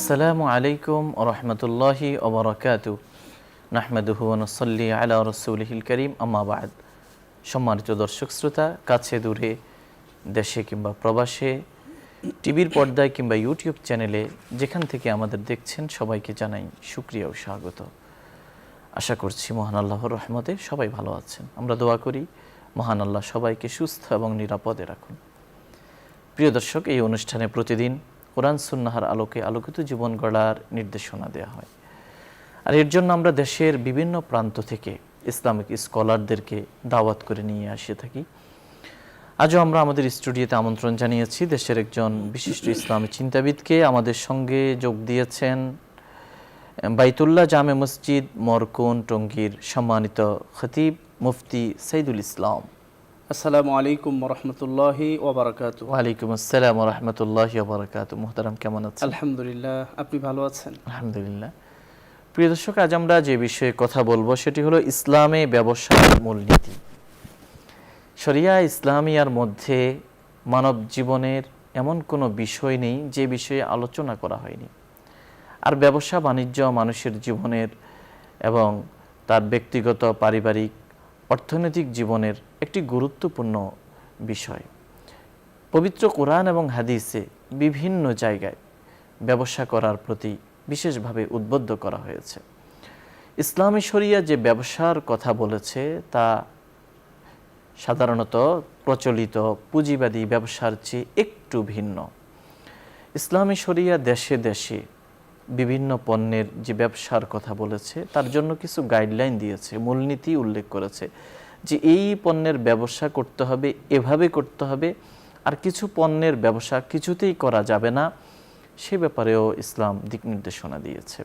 আসসালামু আলাইকুম রহমতুল্লাহি ওবরাকাত নাহমেদুহু নসল্লি আলা রসুলহিল করিম আম্মাবাদ সম্মানিত দর্শক শ্রোতা, কাছে দূরে দেশে কিংবা প্রবাসে, টিভির পর্দায় কিংবা ইউটিউব চ্যানেলে যেখান থেকে আমাদের দেখছেন, সবাইকে জানাই সুক্রিয়া ও স্বাগত। আশা করছি মহান আল্লাহর রহমতে সবাই ভালো আছেন। আমরা দোয়া করি, মহান আল্লাহ সবাইকে সুস্থ এবং নিরাপদে রাখুন। প্রিয় দর্শক, এই অনুষ্ঠানে প্রতিদিন কোরআন সুন্নাহার আলোকে আলোকিত জীবন গড়ার নির্দেশনা দেওয়া হয়। আর এর জন্য আমরা দেশের বিভিন্ন প্রান্ত থেকে ইসলামিক স্কলারদেরকে দাওয়াত করে নিয়ে আসে থাকি। আজও আমরা আমাদের স্টুডিওতে আমন্ত্রণ জানিয়েছি, দেশের একজন বিশিষ্ট ইসলামী চিন্তাবিদকে আমাদের সঙ্গে যোগ দিয়েছেন বাইতুল্লাহ জামে মসজিদ মরকুন টঙ্গীর সম্মানিত খতিব মুফতি সাইদুল ইসলাম। আসসালামু আলাইকুম রহমতুল্লাহি ওবরাকাত ওয়ালাইকুম আসসালাম রহমতুল্লাহ বারকাত মুহতারাম কেমন আছেন? আলহামদুলিল্লাহ আপনি ভালো আছেন? আলহামদুলিল্লাহ। প্রিয় দর্শক আজ আমরা যে বিষয়ে কথা বলব সেটি হলো ইসলামে ব্যবসার মূলনীতি। শরিয়া ইসলামিয়ার মধ্যে মানব জীবনের এমন কোনো বিষয় নেই যে বিষয়ে আলোচনা করা হয়নি। আর ব্যবসা বাণিজ্য মানুষের জীবনের এবং তার ব্যক্তিগত পারিবারিক অর্থনৈতিক জীবনের একটি গুরুত্বপূর্ণ বিষয়। পবিত্র কোরআন এবং হাদিসে বিভিন্ন জায়গায় ব্যবসা করার প্রতি বিশেষভাবে উদ্বুদ্ধ করা হয়েছে। ইসলামী শরিয়া যে ব্যবসার কথা বলেছে, তা সাধারণত প্রচলিত পুঁজিবাদী ব্যবসার চেয়ে একটু ভিন্ন। ইসলামী শরিয়া দেশে দেশে বিভিন্ন পণ্যের যে ব্যবসার কথা বলেছে, তার জন্য কিছু গাইডলাইন দিয়েছে, মূলনীতি উল্লেখ করেছে যে এই পণ্যের ব্যবসা করতে হবে, এভাবে করতে হবে, আর কিছু পণ্যের ব্যবসা কিছুতেই করা যাবে না। সে ব্যাপারেও ইসলাম দিক নির্দেশনা দিয়েছে।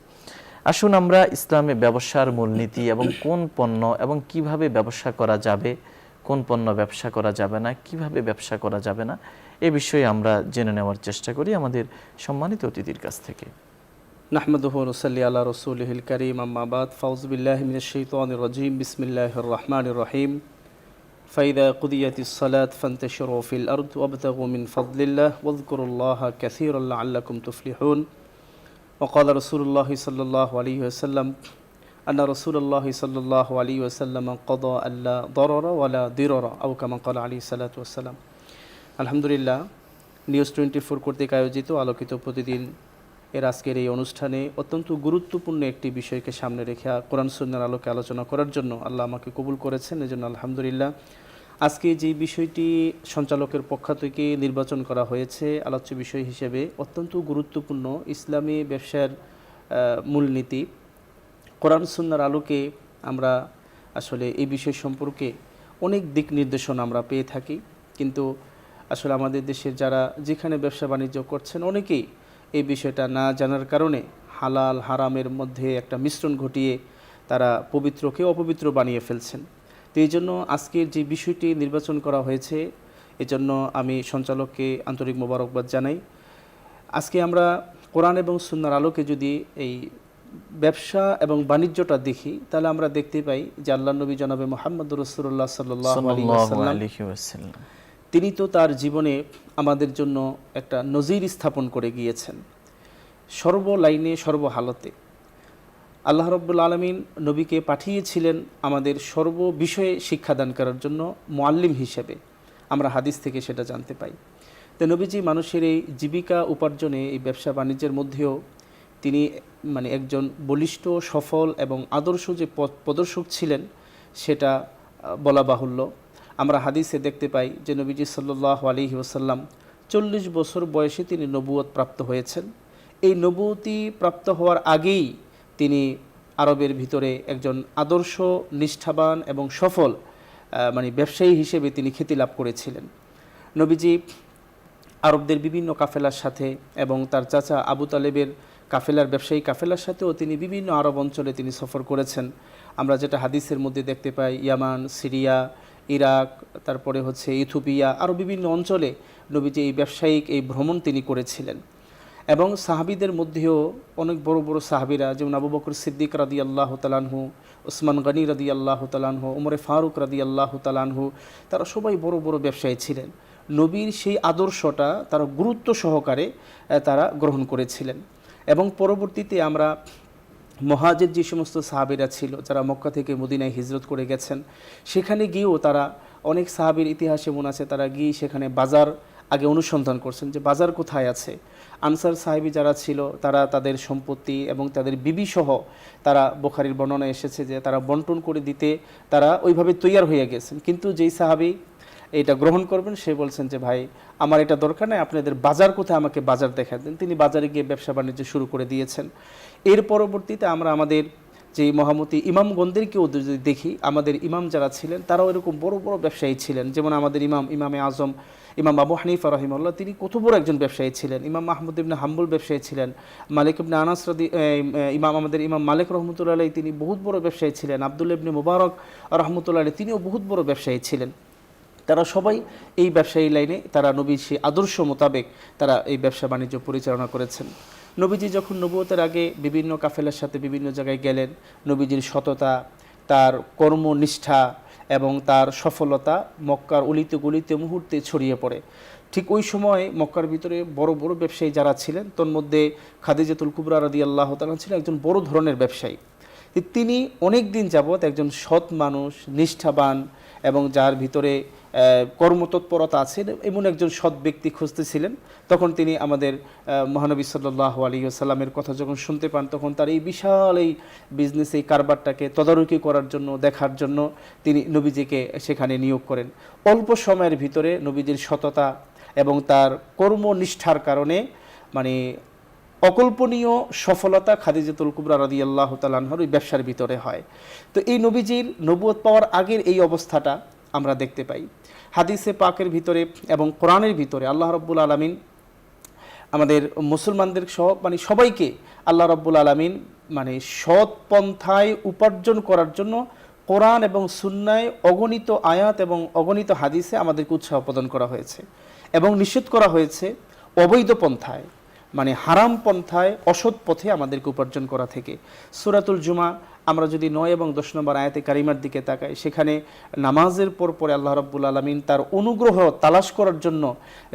আসুন আমরা ইসলামে ব্যবসার মূলনীতি এবং কোন পণ্য এবং কীভাবে ব্যবসা করা যাবে, কোন পণ্য ব্যবসা করা যাবে না, কীভাবে ব্যবসা করা যাবে না, এ বিষয়ে আমরা জেনে নেওয়ার চেষ্টা করি আমাদের সম্মানিত অতিথির কাছ থেকে। নাহমদুহ রসল্লি আল্লাহ রসুলহিল করিম আম্মাবাদ ফাউজবিল্লাহ মিনশৈতান রজিম বিসমিল্লাহ রহমান রহিম فإذا قضيت الصلاة فانتشروا في الأرض وابتغوا من فضل الله واذكروا الله كثيرا لعلكم تفلحون وقال رسول الله صلى الله عليه وسلم أن رسول الله صلى الله عليه وسلم قضى ألا ضرر ولا ضرر أو كما قال عليه الصلاة والسلام আলহামদুলিল্লাহ নিউজ টোয়েন্টি ফোর কর্তৃক আয়োজিত আলোকিত প্রতিদিন এর আজকের এই অনুষ্ঠানে অত্যন্ত গুরুত্বপূর্ণ একটি বিষয়কে সামনে রেখে কোরআন সুন্নার আলোকে আলোচনা করার জন্য আল্লাহ আমাকে কবুল করেছেন, এজন্য আলহামদুলিল্লাহ। আজকে যে বিষয়টি সঞ্চালকের পক্ষ থেকে নির্বাচন করা হয়েছে, আলোচ্য বিষয় হিসেবে অত্যন্ত গুরুত্বপূর্ণ ইসলামী ব্যবসার মূলনীতি। কোরআন সুন্নার আলোকে আমরা আসলে এই বিষয় সম্পর্কে অনেক দিক নির্দেশনা আমরা পেয়ে থাকি। কিন্তু আসলে আমাদের দেশের যারা যেখানে ব্যবসা বাণিজ্য করছেন, অনেকেই এই বিষয়টা না জানার কারণে হালাল হারামের মধ্যে একটা মিশ্রণ ঘটিয়ে তারা পবিত্রকে অপবিত্র বানিয়ে ফেলছেন। তো এই জন্য আজকের যে বিষয়টি নির্বাচন করা হয়েছে, এজন্য আমি সঞ্চালককে আন্তরিক মোবারকবাদ জানাই। আজকে আমরা কোরআন এবং সুন্নার আলোকে যদি এই ব্যবসা এবং বাণিজ্যটা দেখি, তাহলে আমরা দেখতে পাই যে আল্লাহ নবী জনাবে মোহাম্মদ রসুল্লাহ ওয়াসাল্লাম। তিনি তো তার জীবনে আমাদের জন্য একটা নজির স্থাপন করে গিয়েছেন। সর্ব লাইনে সর্বহালতে আল্লাহ রব্বুল আলমিন নবীকে পাঠিয়েছিলেন আমাদের সর্ব বিষয়ে শিক্ষাদান করার জন্য মোয়াল্লিম হিসেবে। আমরা হাদিস থেকে সেটা জানতে পাই। তো নবীজি মানুষের এই জীবিকা উপার্জনে, এই ব্যবসা বাণিজ্যের মধ্যেও তিনি মানে একজন বলিষ্ঠ, সফল এবং আদর্শ যে পথ প্রদর্শক ছিলেন, সেটা বলা বাহুল্য। আমরা হাদিসে দেখতে পাই যে নবীজি সাল্লাহ আলহি ওসাল্লাম চল্লিশ বছর বয়সে তিনি নবুয়ত প্রাপ্ত হয়েছেন। এই নবুয়তি প্রাপ্ত হওয়ার আগেই তিনি আরবের ভিতরে একজন আদর্শ, নিষ্ঠাবান এবং সফল মানে ব্যবসায়ী হিসেবে তিনি খ্যাতি লাভ করেছিলেন। নবীজি আরবদের বিভিন্ন কাফেলার সাথে এবং তার চাচা আবু তালেবের কাফেলার ব্যবসায়ী কাফেলার সাথেও তিনি বিভিন্ন আরব অঞ্চলে তিনি সফর করেছেন। আমরা যেটা হাদিসের মধ্যে দেখতে পাই, ইয়ামান, সিরিয়া ইরাক, তারপরে হচ্ছে ইথোপিয়া আরও বিভিন্ন অঞ্চলে নবীজি এই ব্যবসায়িক এই ভ্রমণ তিনি করেছিলেন। এবং সাহাবিদের মধ্যেও অনেক বড় বড় সাহাবিরা, যেমন আবু বকর সিদ্দিক রাদি আল্লাহ তালানহু ওসমান গনি রাদি আল্লাহ তালানহু উমরে ফারুক রাদি আল্লাহ তালানহু তারা সবাই বড় বড় ব্যবসায়ী ছিলেন। নবীর সেই আদর্শটা তারা গুরুত্ব সহকারে তারা গ্রহণ করেছিলেন। এবং পরবর্তীতে আমরা মহাজের যে সমস্ত সাহাবিরা ছিল, যারা মক্কা থেকে মদিনায় হিজরত করে গেছেন, সেখানে গিয়েও তারা অনেক সাহাবির ইতিহাসে মনে আছে, তারা গিয়ে সেখানে বাজার আগে অনুসন্ধান করছেন যে বাজার কোথায় আছে। আনসার সাহেবী যারা ছিল, তারা তাদের সম্পত্তি এবং তাদের বিবি সহ তারা বোখারির বর্ণনা এসেছে যে তারা বন্টন করে দিতে তারা ওইভাবে তৈয়ার হয়ে গেছেন। কিন্তু যেই সাহাবি এটা গ্রহণ করবেন, সে বলছেন যে, ভাই, আমার এটা দরকার নাই, আপনাদের বাজার কোথায় আমাকে বাজার দেখা দেন। তিনি বাজারে গিয়ে ব্যবসা বাণিজ্য শুরু করে দিয়েছেন। এর পরবর্তীতে আমরা আমাদের যে মহামতি ইমামগণদেরকেও যদি দেখি, আমাদের ইমাম যারা ছিলেন, তারাও এরকম বড় বড় ব্যবসায়ী ছিলেন। যেমন আমাদের ইমাম, ইমামে আজম, ইমাম আবু হানিফা রহিমুল্লাহ তিনি কত বড় একজন ব্যবসায়ী ছিলেন। ইমাম মাহমুদ ইবনে হাম্বুল ব্যবসায়ী ছিলেন। মালিক ইবনে আনাস ইমাম, আমাদের ইমাম মালিক রহমতুল্লাহ আলাই তিনি বহুত বড় ব্যবসায়ী ছিলেন। আব্দুল ইবনে মুবারক রহমতুল্লাহ আলাই তিনিও বহুত বড় ব্যবসায়ী ছিলেন। তারা সবাই এই ব্যবসায়ী লাইনে, তারা নবীর সেই আদর্শ মোতাবেক তারা এই ব্যবসা বাণিজ্য পরিচালনা করেছেন। নবীজি যখন নবুয়তের আগে বিভিন্ন কাফেলার সাথে বিভিন্ন জায়গায় গেলেন, নবীজির সততা, তার কর্মনিষ্ঠা এবং তার সফলতা মক্কার অলিতে গলিতে মুহূর্তে ছড়িয়ে পড়ে। ঠিক ওই সময় মক্কার ভিতরে বড় বড় ব্যবসায়ী যারা ছিলেন তোর খাদিজাতুল কুবরা রাদি আল্লাহ তালা ছিলেন একজন বড় ধরনের ব্যবসায়ী। তিনি অনেক দিন যাবৎ একজন সৎ মানুষ, নিষ্ঠাবান এবং যার ভিতরে কর্মতৎপরতা আছে। এমন একজন সৎ ব্যক্তি খুঁজতেছিলেন। তখন তিনি আমাদের মহানবী সাল্লাহ আলী সাল্লামের কথা যখন শুনতে পান, তখন তার এই বিশাল এই বিজনেস এই কারবারটাকে তদারকি করার জন্য, দেখার জন্য তিনি নবীজিকে সেখানে নিয়োগ করেন। অল্প সময়ের ভিতরে নবীজির সততা এবং তার কর্মনিষ্ঠার কারণে মানে অকল্পনীয় সফলতা খাদিজাতুল কুবরা রাদি আল্লাহ তালাহর ওই ব্যবসার ভিতরে হয়। তো এই নবীজির নবুয়ত পাওয়ার আগের এই অবস্থাটা আমরা দেখতে পাই। হাদিসে পাকের ভিতরে এবং কোরআনের ভিতরে আল্লাহ রব্বুল আলমিন আমাদের মুসলমানদের সহ মানে সবাইকে আল্লাহ রব্বুল আলমিন মানে সৎ পন্থায় উপার্জন করার জন্য কোরআন এবং সুন্নায় অগণিত আয়াত এবং অগণিত হাদিসে আমাদেরকে উৎসাহ প্রদান করা হয়েছে এবং নিষেধ করা হয়েছে অবৈধ পন্থায় মানে হারাম পন্থায় অসৎ পথে আমাদেরকে উপার্জন করা থেকে। সুরাতুল জুমা আমরা যদি নয় এবং দশ নম্বর আয়াতে কারিমার দিকে তাকাই, সেখানে নামাজের পর পরে আল্লাহ রব্বুল আলমিন তার অনুগ্রহ তালাশ করার জন্য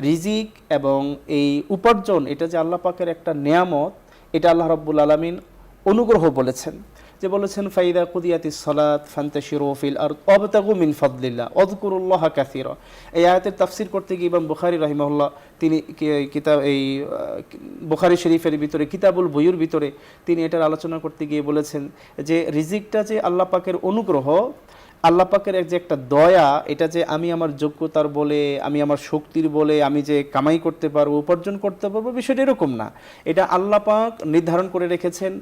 রিজিক এবং এই উপার্জন, এটা যে আল্লাহ পাকের একটা নেয়ামত, এটা আল্লাহ রব্বুল আলমিন অনুগ্রহ বলেছেন। যে বলেছেন, ফাইদা কুদিয়াতি সলাত ফান্তাশিরু ফিল আর অবতাগু মিন ফদলিল্লাহ অদকুরুল্লাহ কাসিরা। এই আয়াতের তাফসির করতে গিয়ে ইমাম বুখারি রহিমহুল্লাহ তিনি কিতাব, এই বুখারি শরীফের ভিতরে, কিতাবুল বইয়ের ভিতরে তিনি এটার আলোচনা করতে গিয়ে বলেছেন যে, রিজিকটা যে আল্লাহ পাকের অনুগ্রহ, আল্লাহ পাকের এক যে একটা দয়া, এটা যে আমি আমার যোগ্যতার বলে, আমি আমার শক্তির বলে, আমি যে কামাই করতে পারব, উপার্জন করতে পারব, বিষয়টা এরকম না। এটা আল্লাহ পাক নির্ধারণ করে রেখেছেন।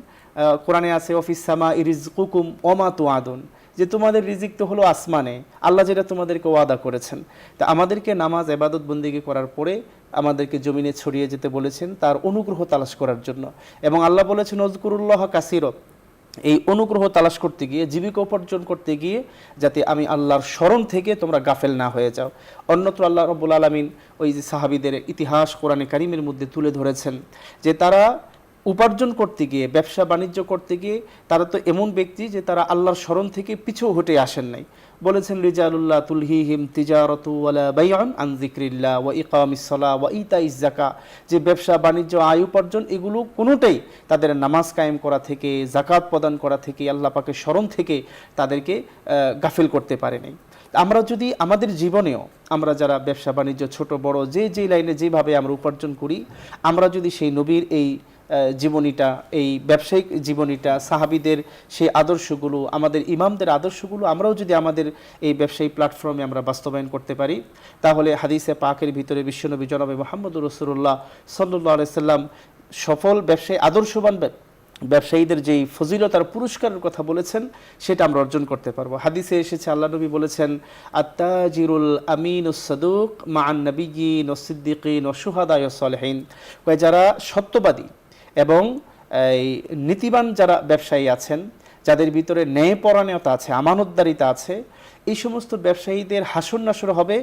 কোরআনে আছে, অফিস সামা ইরিজ কুকুম অমা তু আদন যে তোমাদের রিজিক তো হলো আসমানে, আল্লাহ যেটা তোমাদেরকে ওয়াদা করেছেন। তা আমাদেরকে নামাজ এবাদত বন্দিগি করার পরে আমাদেরকে জমিনে ছড়িয়ে যেতে বলেছেন তার অনুগ্রহ তালাশ করার জন্য। এবং আল্লাহ বলেছেন নজকুরুল্লাহ কাসিরত এই অনুগ্রহ তালাশ করতে গিয়ে, জীবিকা উপার্জন করতে গিয়ে যাতে আমি আল্লাহর স্মরণ থেকে তোমরা গাফেল না হয়ে যাও। অন্যত্র আল্লাহ রব্বুল আলমিন ওই যে সাহাবিদের ইতিহাস কোরআনে কারিমের মধ্যে তুলে ধরেছেন যে তারা উপার্জন করতে গিয়ে, ব্যবসা বাণিজ্য করতে গিয়ে তারা তো এমন ব্যক্তি যে তারা আল্লাহর স্মরণ থেকে পিছু হটে আসেন নাই। বলেছেন, রিজালুল্লাহ তুলহিহিম তিজারতু ওয়ালা বাইআন আন যিকরিল্লাহ ওয়া ইকামিস সালাহ ওয়া ইতাইজ যাকা যে ব্যবসা, বাণিজ্য, আয় উপার্জন এগুলো কোনোটাই তাদের নামাজ কায়েম করা থেকে জাকাত প্রদান করা থেকে, আল্লাহ পাকে স্মরণ থেকে তাদেরকে গাফিল করতে পারে নাই। আমরা যদি আমাদের জীবনেও আমরা যারা ব্যবসা, বাণিজ্য, ছোট, বড়, যে যে লাইনে যেভাবে আমরা উপার্জন করি, আমরা যদি সেই নবীর এই জীবনীটা, এই ব্যবসায়িক জীবনীটা, সাহাবিদের সেই আদর্শগুলো, আমাদের ইমামদের আদর্শগুলো, আমরাও যদি আমাদের এই ব্যবসায়ী প্ল্যাটফর্মে আমরা বাস্তবায়ন করতে পারি, তাহলে হাদিসে পাকের ভিতরে বিশ্বনবী জনাবে মোহাম্মদ রসুল্লাহ সাল্লাহ আলাইসাল্লাম সফল ব্যবসায়ী, আদর্শবান ব্যবসায়ীদের যেই ফজিলতার পুরস্কারের কথা বলেছেন, সেটা আমরা অর্জন করতে পারব। হাদিসে এসেছে, আল্লাহ নবী বলেছেন, আত্তাজিরুল আমিন সাদুক মান নবীন ও সিদ্দিকিন ও সুহাদায় সলহীন। কয়, যারা সত্যবাদী এবং এই নীতিবান যারা ব্যবসায়ী আছেন, যাদের ভিতরে ন্যায়পরায়ণতা আছে, আমানতদারিতা আছে, এই সমস্ত ব্যবসায়ীদের হাসন নাসর হবে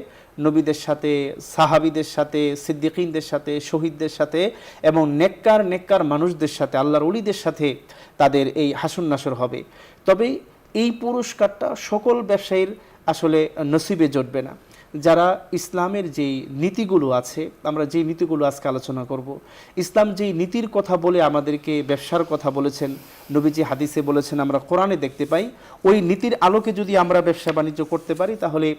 নবীদের সাথে, সাহাবিদের সাথে, সিদ্দিকিনদের সাথে, শহীদদের সাথে এবং নেককার নেককার মানুষদের সাথে, আল্লাহর অলিদের সাথে তাদের এই হাসন নাসর হবে। তবে এই পুরস্কারটা সকল ব্যবসায়ীর আসলে নসিবে জটবে না। যারা ইসলামের যেই নীতিগুলো আছে, আমরা যেই নীতিগুলো আজকে আলোচনা করব, ইসলাম যেই নীতির কথা বলে আমাদেরকে ব্যবসার কথা বলেছেন, নবীজি হাদিসে বলেছেন, আমরা কোরআনে দেখতে পাই, ওই নীতির আলোকে যদি আমরা ব্যবসা বাণিজ্য করতে পারি, তাহলে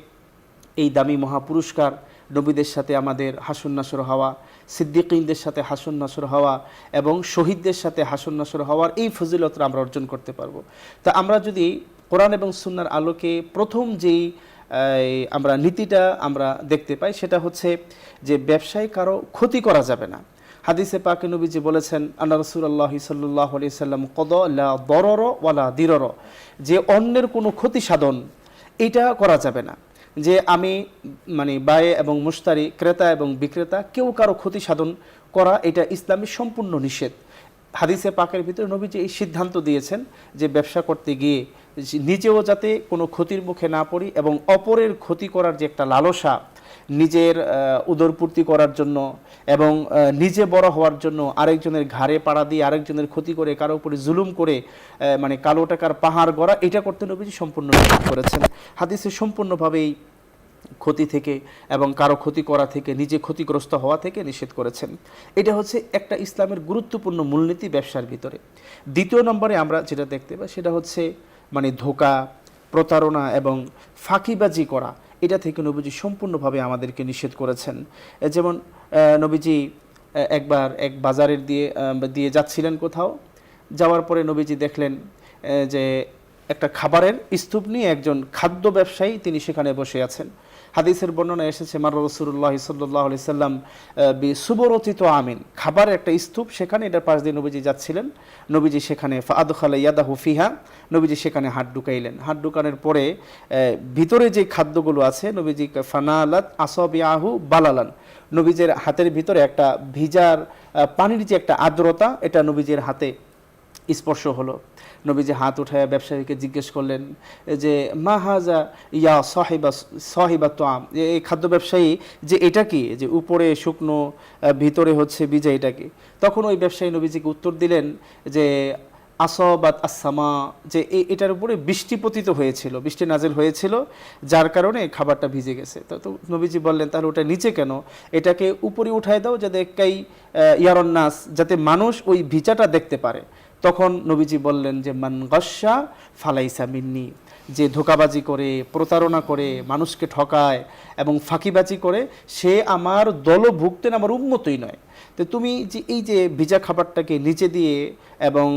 এই দামি মহাপুরস্কার, নবীদের সাথে আমাদের হাসুন নাসর হওয়া, সিদ্দিকিনদের সাথে হাসুন নাসর হওয়া এবং শহীদদের সাথে হাসুন নাসর হওয়ার এই ফজিলতটা আমরা অর্জন করতে পারব। তা আমরা যদি কোরআন এবং সুন্নার আলোকে প্রথম যেই আমরা নীতিটা আমরা দেখতে পাই, সেটা হচ্ছে যে ব্যবসায় কারও ক্ষতি করা যাবে না। হাদিসে পাকে নবীজি বলেছেন আল্লাহ রসুল্লাহ সাল্লাহ আলি সাল্লাম কদ লা দরর ওয়ালা দিরর। যে অন্যের কোনো ক্ষতি সাধন, এটা করা যাবে না। যে আমি মানে বায়ে এবং মুস্তারি ক্রেতা এবং বিক্রেতা, কেউ কারও ক্ষতি সাধন করা, এটা ইসলামের সম্পূর্ণ নিষেধ। হাদিসে পাকের ভিতরে নবীজি এই সিদ্ধান্ত দিয়েছেন যে ব্যবসা করতে গিয়ে নিজেও যাতে কোনো ক্ষতির মুখে না পড়ি এবং অপরের ক্ষতি করার যে একটা লালসা নিজের উদরপূর্তি করার জন্য এবং নিজে বড় হওয়ার জন্য আরেকজনের ঘাড়ে পাড়া দিয়ে আরেকজনের ক্ষতি করে কারও উপরে জুলুম করে মানে কালো টাকার পাহাড় গড়া, এটা করতে নবীজি সম্পূর্ণ করেছেন। হাদিসে সম্পূর্ণভাবেই ক্ষতি থেকে এবং কারও ক্ষতি করা থেকে, নিজে ক্ষতিগ্রস্ত হওয়া থেকে নিষেধ করেছেন। এটা হচ্ছে একটা ইসলামের গুরুত্বপূর্ণ মূলনীতি ব্যবসার ভিতরে। দ্বিতীয় নম্বরে আমরা যেটা দেখতে পাই, সেটা হচ্ছে মানে ধোকা, প্রতারণা এবং ফাঁকিবাজি করা, এটা থেকে নবীজি সম্পূর্ণভাবে আমাদেরকে নিষেধ করেছেন। যেমন নবীজি একবার এক বাজারের দিয়ে দিয়ে যাচ্ছিলেন কোথাও। যাওয়ার পরে নবীজি দেখলেন যে একটা খাবারের স্তূপ নিয়ে একজন খাদ্য ব্যবসায়ী তিনি সেখানে বসে আছেন। হাদিসের বর্ণনা এসেছে, মার রসুল্লাহ সাল্লাহ সাল্লাম বি সুবরচিত আমিন, খাবার একটা স্তূপ, সেখানে এটার পাশ দিয়ে নবীজি যাচ্ছিলেন। নবীজি সেখানে ফাদ খালা ইয়াদাহু ফিহা, নবীজি সেখানে হাত ঢুকাইলেন। হাত ঢুকানোর পরে ভিতরে যে খাদ্যগুলো আছে, নবীজি ফানালাত আসবিয়াহু বালালান, নবীজের হাতের ভিতরে একটা ভিজার পানির যে একটা আর্দ্রতা, এটা নবীজের হাতে স্পর্শ হলো। নবীজি হাত উঠায় ব্যবসায়ীকে জিজ্ঞেস করলেন যে, মা হাজা ইয়া সাহিবা সাহিবা তো আম এই খাদ্য ব্যবসায়ী যে এটা কি? যে উপরে শুকনো ভিতরে হচ্ছে বীজা এটা কি? তখন ওই ব্যবসায়ী নবীজিকে উত্তর দিলেন যে, আসবাত আসামা যে এটার উপরে বৃষ্টি পতিত হয়েছিল, বৃষ্টি নাজেল হয়েছিল, যার কারণে খাবারটা ভিজে গেছে। তো তো নবীজি বললেন, তাহলে ওটা নিচে কেন? এটাকে উপরে উঠায় দাও যাতে একাই ইয়ারন্নাস যাতে মানুষ ওই ভিজাটা দেখতে পারে। তখন নবীজি বললেন যে, মান গস্যা ফালাইসা মিন্নি। যে ধোকাবাজি করে, প্রতারণা করে, মানুষকে ঠকায় এবং ফাঁকিবাজি করে, সে আমার দলভুক্তেন আমার উন্মতই নয়। তো তুমি যে এই যে ভিজা খাবারটাকে নিচে দিয়ে এবং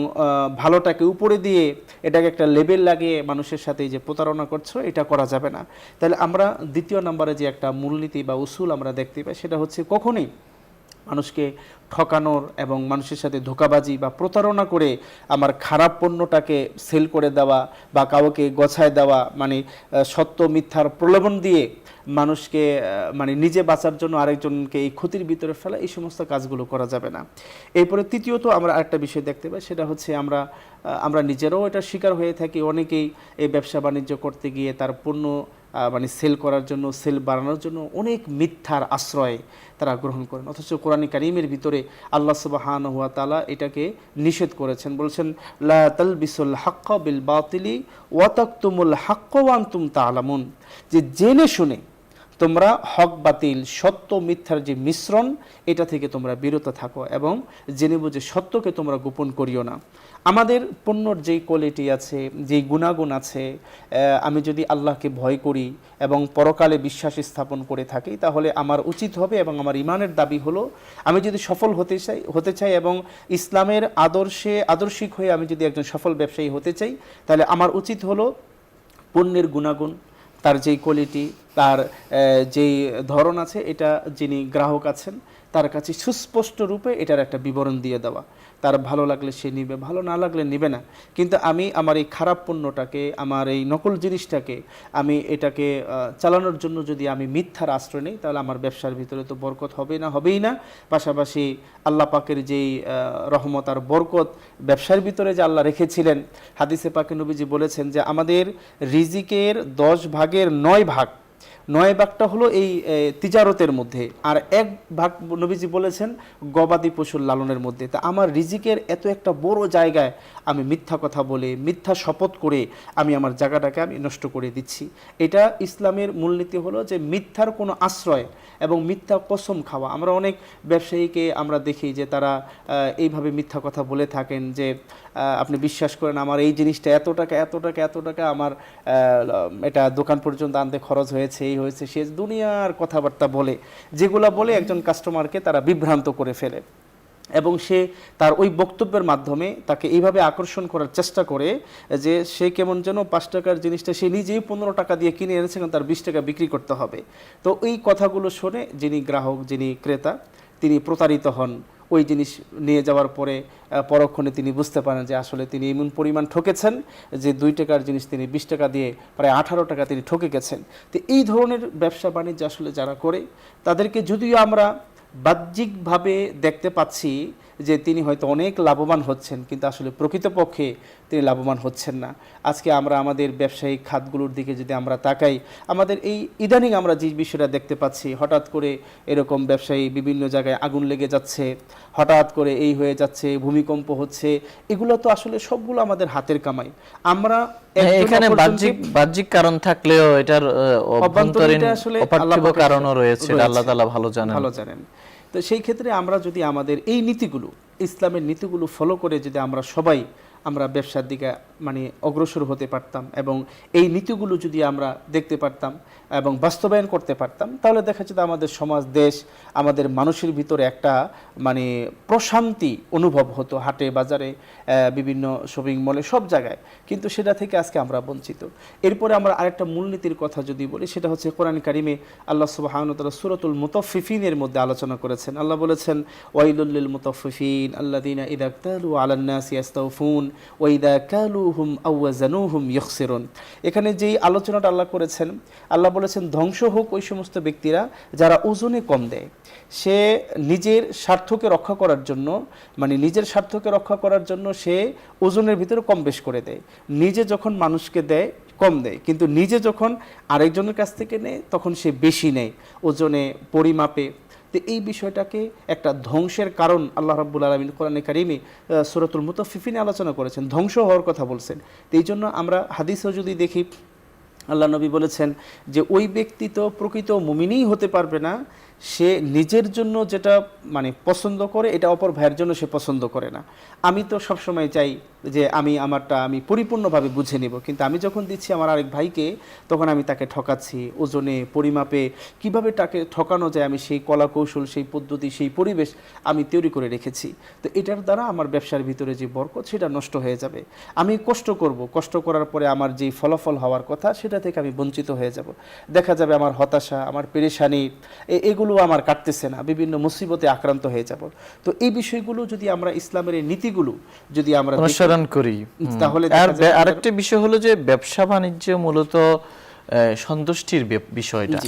ভালোটাকে উপরে দিয়ে এটাকে একটা লেবেল লাগিয়ে মানুষের সাথে যে প্রতারণা করছ, এটা করা যাবে না। তাহলে আমরা দ্বিতীয় নম্বরে যে একটা মূলনীতি বা উসুল আমরা দেখতে পাই, সেটা হচ্ছে কখনই মানুষকে ঠকানোর এবং মানুষের সাথে ধোকাবাজি বা প্রতারণা করে আমার খারাপ পণ্যটাকে সেল করে দেওয়া বা কাউকে গছায় দেওয়া মানে সত্য মিথ্যার প্রলোভন দিয়ে মানুষকে মানে নিজে বাঁচার জন্য আরেকজনকে এই ক্ষতির ভিতরে ফেলা, এই সমস্ত কাজগুলো করা যাবে না। এরপরে তৃতীয়ত আমরা আরেকটা বিষয় দেখতে পাই, সেটা হচ্ছে আমরা আমরা নিজেরাও এটার শিকার হয়ে থাকি। অনেকেই এই ব্যবসা বাণিজ্য করতে গিয়ে তার পণ্য মানে সেল করার জন্য, সেল বাড়ানোর জন্য অনেক মিথ্যার আশ্রয় তারা গ্রহণ করেন। অথচ কোরআন করিমের ভিতরে আল্লাহ সুবাহান হুয়া তালা এটাকে নিষেধ করেছেন। বলছেন, লা তালবিসুল হাক্ক বিল বাতিলি ওয়াতাকতুমুল হাক্ক ওয়ান্তুম তালামুন যে জেনে শুনে তোমরা হক বাতিল, সত্য, মিথ্যার যে মিশ্রণ, এটা থেকে তোমরা বিরত থাকো এবং জেনে বুঝে সত্যকে তোমরা গোপন করিও না। আমাদের পণ্যর যেই কোয়ালিটি আছে, যেই গুণাগুণ আছে আমি যদি আল্লাহকে ভয় করি এবং পরকালে বিশ্বাস স্থাপন করে থাকি, তাহলে আমার উচিত হবে এবং আমার ইমানের দাবি হলো, আমি যদি সফল হতে চাই হতে চাই এবং ইসলামের আদর্শে আদর্শিক হয়ে আমি যদি একজন সফল ব্যবসায়ী হতে চাই, তাহলে আমার উচিত হলো পণ্যের গুণাগুণ তার যেই কোয়ালিটি তার যেই ধরন আছে, এটা যিনি গ্রাহক আছেন, তার কাছে সুস্পষ্ট রূপে এটার একটা বিবরণ দিয়ে দেওয়া। তার ভালো লাগলে সে নিবে, ভালো না লাগলে নিবে না। কিন্তু আমি আমার এই খারাপ পণ্যটাকে, আমার এই নকল জিনিসটাকে, আমি এটাকে চালানোর জন্য যদি আমি মিথ্যার আশ্রয় নিই, তাহলে আমার ব্যবসার ভিতরে তো বরকত হবে না, হবেই না। পাশাপাশি আল্লাহ পাকের যেই রহমত আর বরকত ব্যবসার ভিতরে যে আল্লাহ রেখেছিলেন, হাদিসে পাকে নবীজি বলেছেন যে আমাদের রিজিকের দশ ভাগের নয় ভাগ নয় ভাগটা হলো এই তিজারতের মধ্যে। আর এক ভাগ নবীজি বলেছেন, গবাদি পশুর লালনের মধ্যে। তা আমার রিজিকের এত একটা বড় জায়গায় আমি মিথ্যা কথা বলে, মিথ্যা শপথ করে আমি আমার জায়গাটাকে আমি নষ্ট করে দিচ্ছি। এটা ইসলামের মূলনীতি হলো যে মিথ্যার কোনো আশ্রয় এবং মিথ্যা কসম খাওয়া। আমরা অনেক ব্যবসায়ীকে আমরা দেখি যে তারা এইভাবে মিথ্যা কথা বলে থাকেন যে আপনি বিশ্বাস করেন আমার এই জিনিসটা এত টাকা এত টাকা এত টাকা আমার এটা দোকান পর্যন্ত আনতে খরচ হয়েছে, এই হয়েছে, সে দুনিয়ার কথাবার্তা বলে, যেগুলা বলে একজন কাস্টমারকে তারা বিভ্রান্ত করে ফেলে। এবং সে তার ওই বক্তব্যের মাধ্যমে তাকে এইভাবে আকর্ষণ করার চেষ্টা করে যে সে কেমন যেন পাঁচ টাকার জিনিসটা সে নিজেই পনেরো টাকা দিয়ে কিনে এনেছে কারণ তার বিশ টাকা বিক্রি করতে হবে। তো এই কথাগুলো শুনে যিনি গ্রাহক, যিনি ক্রেতা, তিনি প্রতারিত হন। ওই জিনিস নিয়ে যাওয়ার পরে পরক্ষণে তিনি বুঝতে পারেন যে আসলে তিনি এমন পরিমাণ ঠকেছেন যে দুই টাকার জিনিস তিনি বিশ টাকা দিয়ে প্রায় আঠারো টাকা তিনি ঠকে গেছেন। তো এই ধরনের ব্যবসা বাণিজ্য আসলে যারা করে, তাদেরকে যদিও আমরা বাহ্যিকভাবে দেখতে পাচ্ছি যে তিনি হয়তো অনেক লাভবান হচ্ছেন কিন্তু আসলে প্রকৃতপক্ষে তিনি লাভবান হচ্ছেন না। আজকে আমরা আমাদের ব্যবসায়িক খাতগুলোর দিকে যদি আমরা তাকাই আমাদের এই ইদানিং আমরা যে বিষয়টা দেখতে পাচ্ছি হঠাৎ করে এরকম ব্যবসায়ী বিভিন্ন জায়গায় আগুন লেগে যাচ্ছে হঠাৎ করে এই হয়ে যাচ্ছে ভূমিকম্প হচ্ছে এগুলো তো আসলে সবগুলো আমাদের হাতের কামাই। আমরা হ্যাঁ, এখানে বাহ্যিক বাহ্যিক কারণ থাকলেও এটার অভ্যন্তরীণ অপার্থিব কারণও রয়েছে আল্লাহ। তাআলা ভালো জানেন। ভালো জানেন। তো সেই ক্ষেত্রে আমরা যদি আমাদের এই নীতিগুলো, ইসলামের নীতিগুলো ফলো করে যদি আমরা সবাই আমরা ব্যবসার দিকে মানে অগ্রসর হতে পারতাম এবং এই নীতিগুলো যদি আমরা দেখতে পারতাম এবং বাস্তবায়ন করতে পারতাম, তাহলে দেখা যেত আমাদের সমাজ, দেশ, আমাদের মানুষের ভিতরে একটা মানে প্রশান্তি অনুভব হতো হাটে, বাজারে বিভিন্ন শপিং মলে সব জায়গায়। কিন্তু সেটা থেকে আজকে আমরা বঞ্চিত। এরপরে আমরা আরেকটা মূলনীতির কথা যদি বলি, সেটা হচ্ছে কোরআন কারিমে আল্লাহ সুবাহানুতালা সুরতুল মুতফিফিনের মধ্যে আলোচনা করেছেন। আল্লাহ বলেছেন ওয়াইলুল্লিল মুতফিফিন আল্লাদিনা ইদা কালু আলান্নাস ইয়াস্তাউফুন ওয়াইদা কালুহুম আউয়াজানুহুম ইয়খসিরুন এখানে যেই আলোচনাটা আল্লাহ করেছেন, আল্লাহ বলেছেন, ধ্বংস হোক ওই সমস্ত ব্যক্তিরা যারা ওজনে কম দেয়। সে নিজের স্বার্থকে রক্ষা করার জন্য মানে নিজের স্বার্থকে রক্ষা করার জন্য সে ওজনের ভিতরে কম বেশ করে দেয়। নিজে যখন মানুষকে দেয়, কম দেয়। কিন্তু নিজে যখন আরেকজনের কাছ থেকে নেয়, তখন সে বেশি নেয় ওজনে, পরিমাপে। তো এই বিষয়টাকে একটা ধ্বংসের কারণ আল্লাহ রাব্বুল আলমিন কোরআনে কারিমে সুরতুল মুতফিফিনে আলোচনা করেছেন। ধ্বংস হওয়ার কথা বলছেন। তো এই জন্য আমরা হাদিসও যদি দেখি, আল্লাহ নবী বলেছেন যে, ওই ব্যক্তি তো প্রকৃত মুমিনই হতে পারবে না সে নিজের জন্য যেটা মানে পছন্দ করে, এটা অপর ভাইয়ের জন্য সে পছন্দ করে না। আমি তো সবসময় চাই যে আমি আমারটা আমি পরিপূর্ণভাবে বুঝে নেব। কিন্তু আমি যখন দিচ্ছি আমার আরেক ভাইকে তখন আমি তাকে ঠকাচ্ছি। ওজনে পরিমাপে কীভাবে তাকে ঠকানো যায় আমি সেই কলা কৌশল সেই পদ্ধতি সেই পরিবেশ আমি তৈরি করে রেখেছি। তো এটার দ্বারা আমার ব্যবসার ভিতরে যে বরকত সেটা নষ্ট হয়ে যাবে। আমি কষ্ট করব। কষ্ট করার পরে আমার যে ফলাফল হওয়ার কথা সেটা থেকে আমি বঞ্চিত হয়ে যাব। দেখা যাবে আমার হতাশা আমার পেরেশানি এগুলো আমার কাটতেছে না। বিভিন্ন মুসিবতে আক্রান্ত হয়ে যাব। তো এই বিষয়গুলো যদি আমরা ইসলামের এই নীতিগুলো যদি আমরা অনুসরণ করি। তাহলে আর আরেকটা বিষয় হলো যে ব্যবসা বাণিজ্য মূলত সন্তুষ্টির বিষয়টা।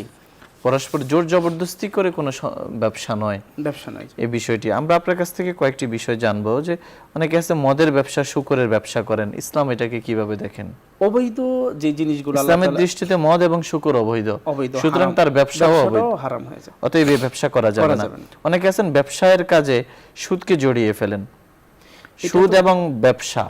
পরস্পর জোর জবরদস্তি করে কোনো ব্যবসা নয়। ব্যবসা নয় এই বিষয়টি। আমরা আপনার কাছ থেকে কয়েকটি বিষয় জানব যে অনেকে আছে মদের ব্যবসা শুকরের ব্যবসা করেন। ইসলাম এটাকে কীভাবে দেখেন? অবৈধ যে জিনিসগুলো ইসলামের দৃষ্টিতে মদ এবং শুকর অবৈধ। সুতরাং তার ব্যবসাও অবৈধ। হারাম হয়ে যায়। অতএব এই ব্যবসা করা যাবে করা না। যাবে না। অনেকে আছেন ব্যবসায়ের কাজে সুদকে জড়িয়ে ফেলেন। সুদ এবং ব্যবসা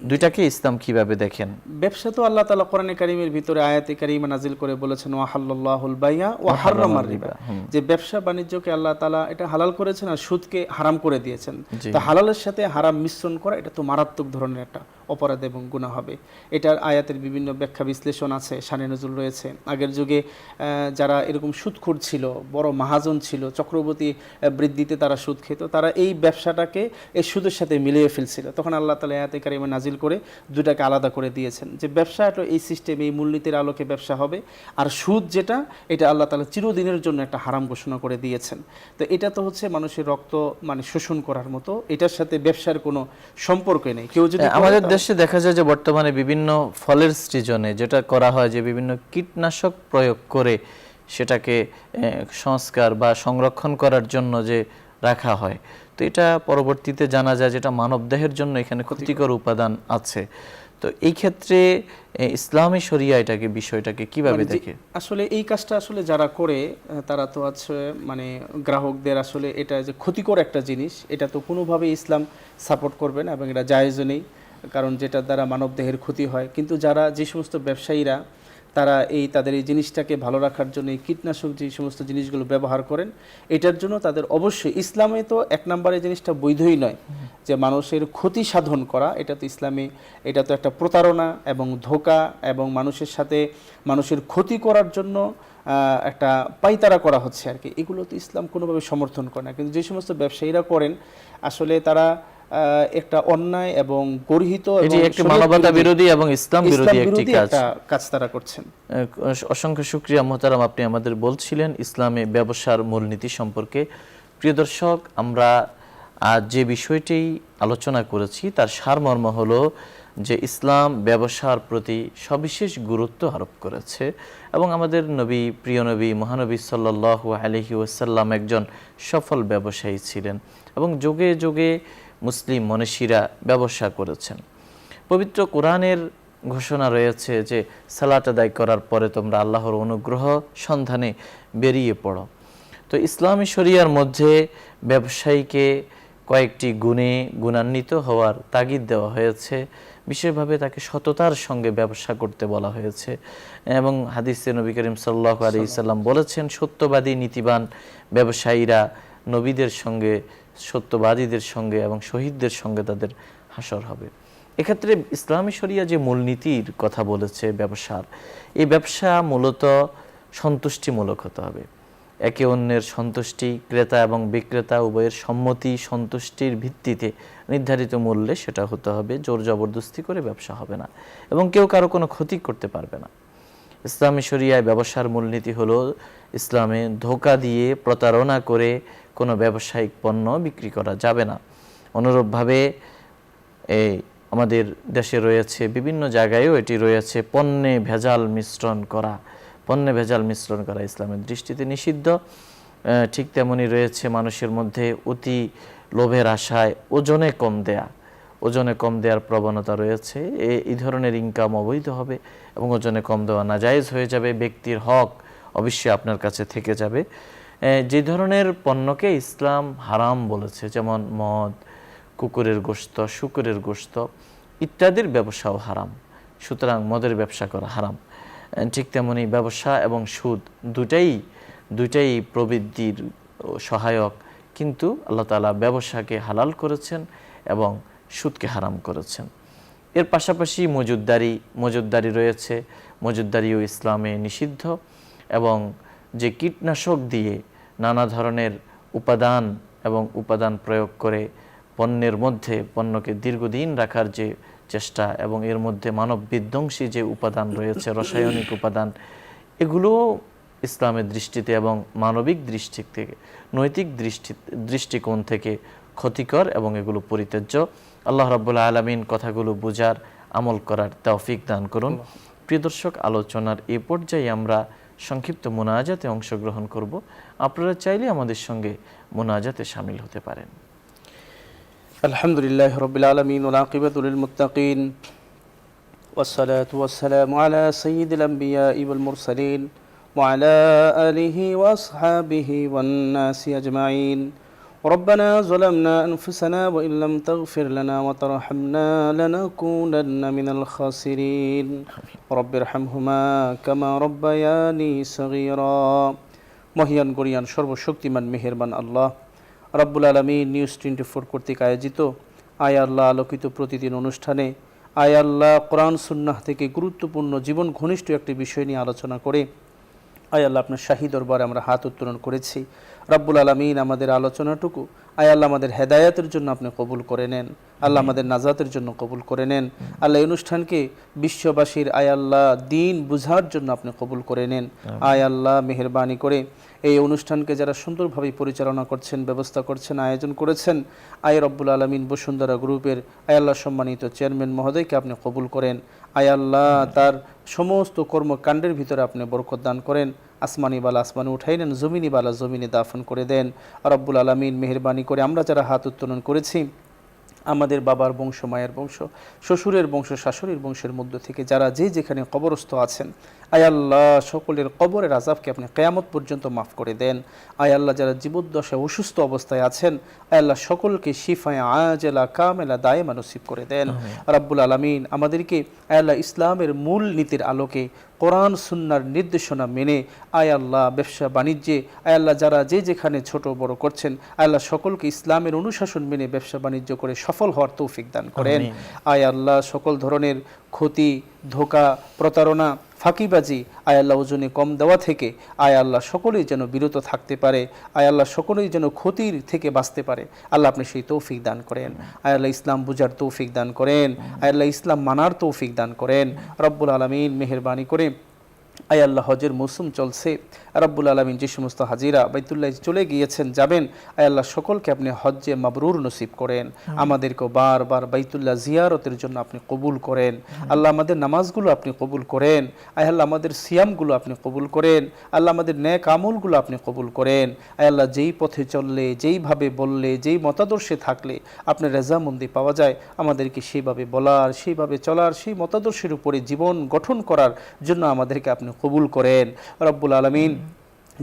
দুইটাকে ইসলাম কীভাবে দেখেন? ব্যবসা তো আল্লাহ তালা কোরআনে কারিমের ভিতরে আয়াতে কারিমা নাজিল করে বলেছেন ওয়াহাল্লাহুল বাইয়া ওয়া হাররামার রিবা। যে ব্যবসা বাণিজ্যকে আল্লাহ তালা এটা হালাল করেছেন আর সুদকে হারাম করে দিয়েছেন। তো হালালের সাথে হারাম মিশ্রণ করা এটা তো মারাত্মক ধরনের একটা অপরাধ এবং গুনাহ হবে। এটার আয়াতের বিভিন্ন ব্যাখ্যা বিশ্লেষণ আছে শানে নজুল রয়েছে। আগের যুগে যারা এরকম সুদখোর ছিল বড় মহাজন ছিল চক্রবর্তী বৃদ্ধিতে তারা সুদ খেত তারা এই ব্যবসাটাকে এই সুদের সাথে মিলিয়ে ফেলছিল। তখন আল্লাহ তালা আয়াতে কারিমা নাজিল করে দুটাকে আলাদা করে দিয়েছেন যে ব্যবসা একটা এই সিস্টেম এই মূলনীতির আলোকে ব্যবসা হবে। আর সুদ যেটা এটা আল্লাহ তালা চিরদিনের জন্য একটা হারাম ঘোষণা করে দিয়েছেন। তো এটা তো হচ্ছে মানুষের রক্ত মানে শোষণ করার মতো। এটার সাথে ব্যবসার কোনো সম্পর্কই নেই। কেউ যদি আমাদের তাহলে- দেশে দেখা যায় যে বর্তমানে বিভিন্ন ফলের সৃজনে যেটা করা হয় যে বিভিন্ন কীটনাশক প্রয়োগ করে সেটাকে সংস্কার বা সংরক্ষণ করার জন্য যে রাখা হয়। তো এটা পরবর্তীতে জানা যায় যেটা মানবদেহের জন্য এখানে ক্ষতিকর উপাদান আছে। তো এই ক্ষেত্রে ইসলামী শরিয়া এটাকে বিষয়টাকে কীভাবে মানে দেখে? আসলে এই কাজটা আসলে যারা করে তারা তো আছে মানে গ্রাহকদের আসলে এটা যে ক্ষতিকর একটা জিনিস এটা তো কোনোভাবেই ইসলাম সাপোর্ট করবে না এবং এটা জায়েজও নেই। কারণ যেটার দ্বারা মানব দেহের ক্ষতি হয়। কিন্তু যারা যে সমস্ত ব্যবসায়ীরা, তারা এই তাদের এই জিনিসটাকে ভালো রাখার জন্য এই কীটনাশক যে সমস্ত জিনিসগুলো ব্যবহার করেন, এটার জন্য তাদের অবশ্যই, ইসলামে তো এক নম্বরে জিনিসটা বৈধই নয় যে মানুষের ক্ষতি সাধন করা, এটা তো ইসলামে, এটা তো একটা প্রতারণা এবং ধোকা এবং মানুষের সাথে মানুষের ক্ষতি করার জন্য একটা পাইতারা করা হচ্ছে আর কি। এগুলো তো ইসলাম কোনোভাবে সমর্থন করে না। কিন্তু যে সমস্ত ব্যবসায়ীরা করেন, আসলে তারা একটা অন্যায় এবং গর্হিত এটি একটি মানবতা বিরোধী- এবং ইসলাম ইসলাম বিরোধী একটি কাজ। কাজ তারা করছেন। অসংখ্য শুক্রিয়া মোহতারাম আপনি আমাদের বলছিলেন ইসলামে ব্যবসার মূলনীতি সম্পর্কে। প্রিয় দর্শক আমরা আজ যে বিষয়টি আলোচনা করেছি তার সারমর্ম হলো যে ইসলাম ব্যবসার প্রতি সবিশেষ গুরুত্ব আরোপ করেছে এবং আমাদের নবী প্রিয় নবী মহানবী সাল্লাহ আলহি ওসাল্লাম একজন সফল ব্যবসায়ী ছিলেন এবং যোগে যোগে মুসলিম মনীষীরা ব্যবসা করেছেন। পবিত্র কোরআনের ঘোষণা রয়েছে যে, সালাত আদায় করার পরে তোমরা আল্লাহর অনুগ্রহ সন্ধানে বেরিয়ে পড়ো। তো ইসলামী শরিয়ার মধ্যে ব্যবসায়ীকে কয়েকটি গুণে গুণান্বিত হওয়ার তাগিদ দেওয়া হয়েছে। বিশেষভাবে তাকে সততার সঙ্গে ব্যবসা করতে বলা হয়েছে এবং হাদিসে নবী করিম সাল্লাহ আলি সাল্লাম বলেছেন, সত্যবাদী, নীতিবান ব্যবসায়ীরা নবীদের সঙ্গে সত্যবাদীদের সঙ্গে এবং শহীদদের সঙ্গে তাদের হাসর হবে। এক্ষেত্রে ইসলামী শরিয়া যে মূলনীতির কথা বলেছে ব্যবসার, এই ব্যবসা মূলত সন্তুষ্টিমূলক হতে হবে। একে অন্যের সন্তুষ্টি ক্রেতা এবং বিক্রেতা উভয়ের সম্মতি সন্তুষ্টির ভিত্তিতে নির্ধারিত মূল্যে সেটা হতে হবে, জোর জবরদস্তি করে ব্যবসা হবে না এবং কেউ কারও কোনো ক্ষতি করতে পারবে না। ইসলামী শরিয়ায় ব্যবসার মূলনীতি হলো ইসলামে ধোকা দিয়ে প্রতারণা করে কোনো ব্যবসায়িক পণ্য বিক্রি করা যাবে না। অনুরূপভাবে এই আমাদের দেশে রয়েছে বিভিন্ন জায়গায়ও এটি রয়েছে পণ্যে ভেজাল মিশ্রণ করা। পণ্যে ভেজাল মিশ্রণ করা ইসলামের দৃষ্টিতে নিষিদ্ধ। ঠিক তেমনি রয়েছে মানুষের মধ্যে অতি লোভের আশায় ওজনে কম দেয়া। ওজনে কম দেওয়ার প্রবণতা রয়েছে। এই ধরনের ইনকাম অবৈধ হবে এবং ওজনে কম দেওয়া নাজায়েজ হয়ে যাবে। ব্যক্তির হক অবশ্যই আপনার কাছে থেকে যাবে। যে ধরনের পণ্যকে ইসলাম হারাম বলেছে, যেমন মদ, কুকুরের গোশত, শুকুরের গোশত, ইত্যাদির ব্যবসাও হারাম। সুতরাং মদের ব্যবসা করা হারাম। ঠিক তেমনি ব্যবসা এবং সুদ দুটাই দুটাই প্রবৃদ্ধির সহায়ক। কিন্তু আল্লাহ তাআলা ব্যবসাকে হালাল করেছেন এবং সুদকে হারাম করেছেন। এর পাশাপাশি মজুদদারি মজুদদারি রয়েছে। মজুদদারিও ইসলামে নিষিদ্ধ এবং যে কীটনাশক দিয়ে নানা ধরনের উপাদান এবং উপাদান প্রয়োগ করে পণ্যের মধ্যে পণ্যকে দীর্ঘদিন রাখার যে চেষ্টা এবং এর মধ্যে মানব বিধ্বংসী যে উপাদান রয়েছে রাসায়নিক উপাদান এগুলো ইসলামের দৃষ্টিতে এবং মানবিক দৃষ্টি থেকে নৈতিক দৃষ্টি দৃষ্টিকোণ থেকে ক্ষতিকর এবং এগুলো পরিত্যাজ্য। আল্লাহ রাব্বুল আলমিন কথাগুলো বোঝার আমল করার তৌফিক দান করুন। প্রিয় দর্শক আলোচনার এ পর্যায়ে আমরা সংক্ষিপ্ত মোনাজাতে অংশগ্রহণ করব আপনারা চাইলে আমাদের সঙ্গে মোনাজাতে সামিল হতে পারেন الحمد لله رب العالمين والعاقبة للمتقين والصلاة والسلام على سيد الأنبياء والمرسلين وعلى آله وأصحابه والناس أجمعين ربنا ظلمنا أنفسنا وإن لم تغفر لنا وترحمنا لنكونن من الخاسرين رب ارحمهما كما ربياني صغيرا মহিয়ান গরিয়ান সর্বশক্তিমান মেহেরবান আল্লাহ রাব্বুল আলমী নিউজ টোয়েন্টি ফোর কর্তৃক আয়োজিত আয় আল্লাহ আলোকিত প্রতিদিন অনুষ্ঠানে আয় আল্লাহ কোরআন সুন্নাহ থেকে গুরুত্বপূর্ণ জীবন ঘনিষ্ঠ একটি বিষয় নিয়ে আলোচনা করে আয় আল্লাহ আপনার শাহী দরবারে আমরা হাত উত্তোলন করেছি রাব্বুল আলমিন আমাদের আলোচনাটুকু। আয় আল্লাহ আমাদের হেদায়াতের জন্য আপনি কবুল করে নেন। আল্লাহ আমাদের নাজাতের জন্য কবুল করে নেন। আল্লাহ এই অনুষ্ঠানকে বিশ্ববাসীর আয় আল্লাহ দিন বুঝার জন্য আপনি কবুল করে নেন। আয় আল্লাহ মেহরবানি করে এই অনুষ্ঠানকে যারা সুন্দরভাবে পরিচালনা করছেন ব্যবস্থা করছেন আয়োজন করেছেন আয় রব্বুল আলমিন বসুন্ধরা গ্রুপের আয় আল্লাহ সম্মানিত চেয়ারম্যান মহোদয়কে আপনি কবুল করেন। আয় আল্লাহ তার সমস্ত কর্মকাণ্ডের ভিতরে আপনি বরকত দান করেন। আসমানি বালা আসমানি উঠাই নেন, জমিনি বালা জমিনে দাফন করে দেন। রব্বুল আলমিন মেহরবানি করে আমরা যারা হাত উত্তোলন করেছি, আমাদের বাবার বংশ, মায়ের বংশ, শ্বশুরের বংশ, শাশুড়ির বংশের মধ্য থেকে যারা যে যেখানে কবরস্থ আছেন আয় আল্লাহ সকলের কবরের আজাবকে আপনি কেয়ামত পর্যন্ত মাফ করে দেন। আয় আল্লাহ যারা জীবদ্দশায় অসুস্থ অবস্থায় আছেন আয় আল্লাহ সকলকে শিফায় আজেলা কামেলা দায়মা নসিব করে দেন। রাব্বুল আলমিন আমাদেরকে আয় আল্লাহ ইসলামের মূল নীতির আলোকে কোরআন সুন্নার নির্দেশনা মেনে আয় আল্লাহ ব্যবসা বাণিজ্যে আয় আল্লাহ যারা যে যেখানে ছোট বড় করছেন আয় আল্লাহ সকলকে ইসলামের অনুশাসন মেনে ব্যবসা বাণিজ্য করে সফল হওয়ার তৌফিক দান করেন। আয় আল্লাহ সকল ধরনের ক্ষতি ধোকা প্রতারণা ফাঁকিবাজি, আয় আল্লাহ ওজনে কম দেওয়া থেকে আয় আল্লাহ সকলেই যেন বিরত থাকতে পারে, আয় আল্লাহ সকলেই যেন ক্ষতির থেকে বাঁচতে পারে। আল্লাহ আপনি সেই তৌফিক দান করেন। আয় আল্লাহ ইসলাম বুঝার তৌফিক দান করেন। আয় আল্লাহ ইসলাম মানার তৌফিক দান করেন। রব্বুল আলমিন মেহরবানি করে আয় আল্লাহ হজের মৌসুম চলছে। রব্বুল আলমিন যে সমস্ত হাজিরা বাইতুল্লাহ চলে গিয়েছেন যাবেন আয় আল্লাহ সকলকে আপনি হজ্জে মাবরুর নসিব করেন। আমাদেরকে বারবার বাইতুল্লাহ জিয়ারতের জন্য আপনি কবুল করেন। আল্লাহ আমাদের নামাজগুলো আপনি কবুল করেন। আয় আল্লাহ আমাদের সিয়ামগুলো আপনি কবুল করেন। আল্লাহ আমাদের ন্যাক আমলগুলো আপনি কবুল করেন। আয় আল্লাহ যেই পথে চললে যেইভাবে বললে যেই মতাদর্শে থাকলে আপনার রেজামন্দি পাওয়া যায়। আমাদেরকে সেইভাবে বলার সেইভাবে চলার সেই মতাদর্শের উপরে জীবন গঠন করার জন্য আমাদেরকে আপনি কবুল করেন। রব্বুল আলমিন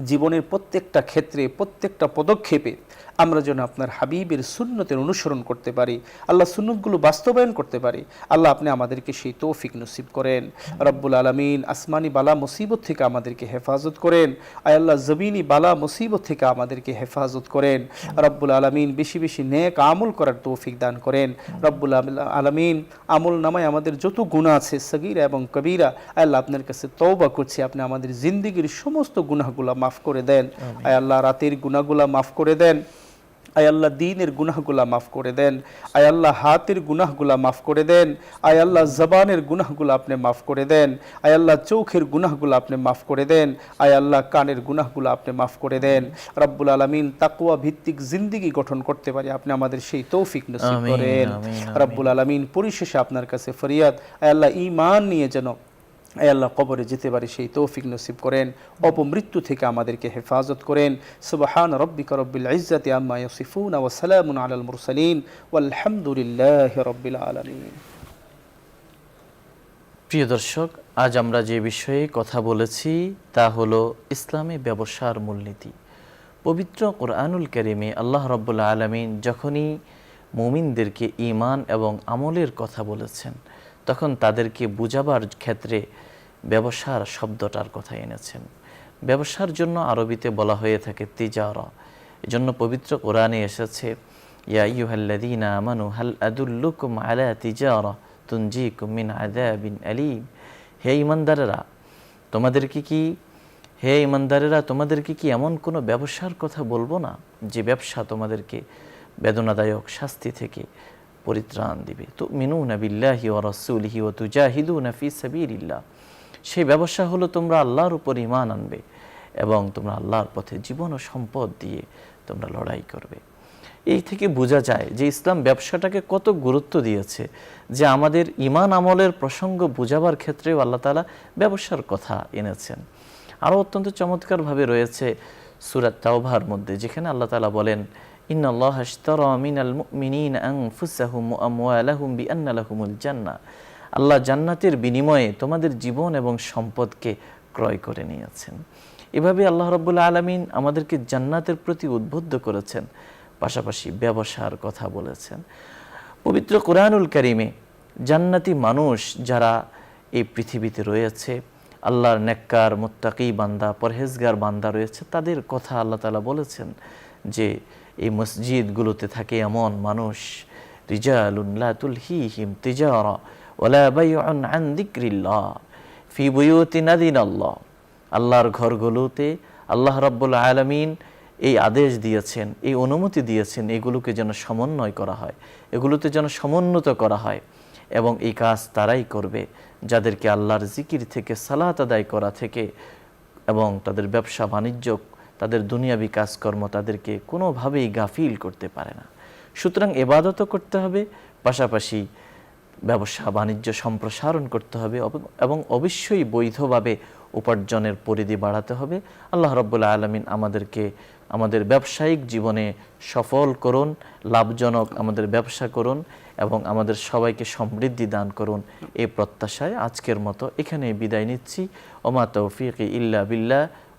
জীবনের প্রত্যেকটা ক্ষেত্রে প্রত্যেকটা পদক্ষেপে আমরা যেন আপনার হাবিবের সুন্নতের অনুসরণ করতে পারি আল্লাহ সুন্নতগুলো বাস্তবায়ন করতে পারি। আল্লাহ আপনি আমাদেরকে সেই তৌফিক নসিব করেন। রব্বুল আলমিন আসমানি বালা মুসিবত থেকে আমাদেরকে হেফাজত করেন। আয় আল্লাহ জমিনি বালা মুসিবত থেকে আমাদেরকে হেফাজত করেন। রব্বুল আলমিন বেশি বেশি নেক আমল করার তৌফিক দান করেন। রব্বুল আলমিন আমল নামায় আমাদের যত গুণা আছে সগিরা এবং কবিরা আয় আল্লাহ আপনার কাছে তৌবা করছি। আপনি আমাদের জিন্দিগির সমস্ত গুনাহগুলা মাফ করে দেন। আয় আল্লাহ রাতের গুনাহগুলা মাফ করে দেন। আয় আল্লাহ দিনের গুনাহগুলা মাফ করে দেন। আয় আল্লাহ হাতের গুনাহগুলা মাফ করে দেন। আয় আল্লাহ জবানের গুনাহগুলা আপনি মাফ করে দেন। আয় আল্লাহ চোখের গুনাহগুলা আপনি মাফ করে দেন। আয় আল্লাহ কানের গুনাহগুলা আপনি মাফ করে দেন। রব্বুল আলমিন তাকুয়া ভিত্তিক জিন্দিগি গঠন করতে পারি আপনি আমাদের সেই তৌফিক নসিব করেন। রব্বুল আলমিন পরিশেষে আপনার কাছে ফরিয়াদ। আয় আল্লাহ ইমান নিয়ে যেন আয় আল্লাহ কবরে যেতে পারে সেই তৌফিক নসিব করেন, অপমৃত্যু থেকে আমাদেরকে হেফাজত করেন। সুবহান রব্বিকা রব্বিল ইজ্জাতি আম্মা ইয়াসিফুন ওয়া সালামুন আলাল মুরসালিন, ওয়ালহামদুলিল্লাহি রব্বিল আলামিন। প্রিয় দর্শক, আজ আমরা যে বিষয়ে কথা বলেছি তা হলো ইসলামী ব্যবসার মূলনীতি। পবিত্র কোরআনুল করিমে আল্লাহ রব্বুল্লা আলমিন যখনই মুমিনদেরকে ইমান এবং আমলের কথা বলেছেন তখন তাদেরকে বুঝাবার ক্ষেত্রে ব্যবসার শব্দটার কথা এনেছেন। ব্যবসার জন্য আরবিতে বলা হয়ে থাকে তিজারা। এজন্য পবিত্র কোরআনে এসেছে, ইয়া ইউহাল্লাদিনা আমানু হাল আদুল্লুকুম আলা তিজারা তুনজিকুম মিন আযাবিন আলীম। হে ইমানদারেরা তোমাদেরকে কি, হে ইমানদারেরা তোমাদেরকে কি এমন কোনো ব্যবসার কথা বলব না, যে ব্যবসা তোমাদেরকে বেদনাদায়ক শাস্তি থেকে পরিত্রাণ দিবে। তো মিনু নাবিল্লাহি ও রসুলহি ও তুজাহিদু নাফি সাবিরিল্লাহ সেই ব্যবসা হলো তোমরা আল্লাহর উপর ইমান আনবে এবং তোমরা আল্লাহর পথে জীবন ও সম্পদ দিয়ে তোমরা লড়াই করবে। এই থেকে বোঝা যায় যে ইসলাম ব্যবসাটাকে কত গুরুত্ব দিয়েছে, যে আমাদের ইমান আমলের প্রসঙ্গ বোঝাবার ক্ষেত্রেও আল্লাহ তালা ব্যবসার কথা এনেছেন। আরও অত্যন্ত চমৎকারভাবে রয়েছে সুরাত তাওভার মধ্যে, যেখানে আল্লাহ তালা বলেন আল্লাহ আল্লাহ জান্নাতের বিনিময়ে তোমাদের জীবন এবং সম্পদকে ক্রয় করে নিয়েছেন। এভাবে আল্লাহ রব্বুল্লা আলমিন আমাদেরকে জান্নাতের প্রতি উদ্বুদ্ধ করেছেন, পাশাপাশি ব্যবসার কথা বলেছেন। পবিত্র কোরআনুল করিমে জান্নাতি মানুষ যারা এই পৃথিবীতে রয়েছে, আল্লাহর নেককার, মুত্তাকি বান্দা, পরহেজগার বান্দা রয়েছে, তাদের কথা আল্লাহ তালা বলেছেন যে এই মসজিদগুলোতে থাকে এমন মানুষ রিজালুল্লাতুল হি হিম তিজারা ওলা বাইউন আন দিক্রিল্লাহ ফি বুয়ুতি নাদিন আল্লাহ আল্লাহর ঘরগুলোতে আল্লাহ রাব্বুল আলামিন এই আদেশ দিয়েছেন, এই অনুমতি দিয়েছেন, এগুলোকে যেন সমন্বয় করা হয়, এগুলোতে যেন সমুন্নত করা হয় এবং এই কাজ তারাই করবে, যাদেরকে আল্লাহর জিকির থেকে, সালাত আদায় করা থেকে এবং তাদের ব্যবসা বাণিজ্য তাদের দুনিয়াবি কাজকর্ম তাদেরকে কোনোভাবেই গাফিল করতে পারে না। সুতরাং এবাদতও করতে হবে, পাশাপাশি ব্যবসা বাণিজ্য সম্প্রসারণ করতে হবে এবং অবশ্যই বৈধভাবে উপার্জনের পরিধি বাড়াতে হবে। আল্লাহ রব্বুল্লা আলমিন আমাদেরকে, আমাদের ব্যবসায়িক জীবনে সফল করুন, লাভজনক আমাদের ব্যবসা করুন এবং আমাদের সবাইকে সমৃদ্ধি দান করুন এই প্রত্যাশায় আজকের মতো এখানে বিদায় নিচ্ছি। ওমা তৌফিক ইল্লা বিল্লাহ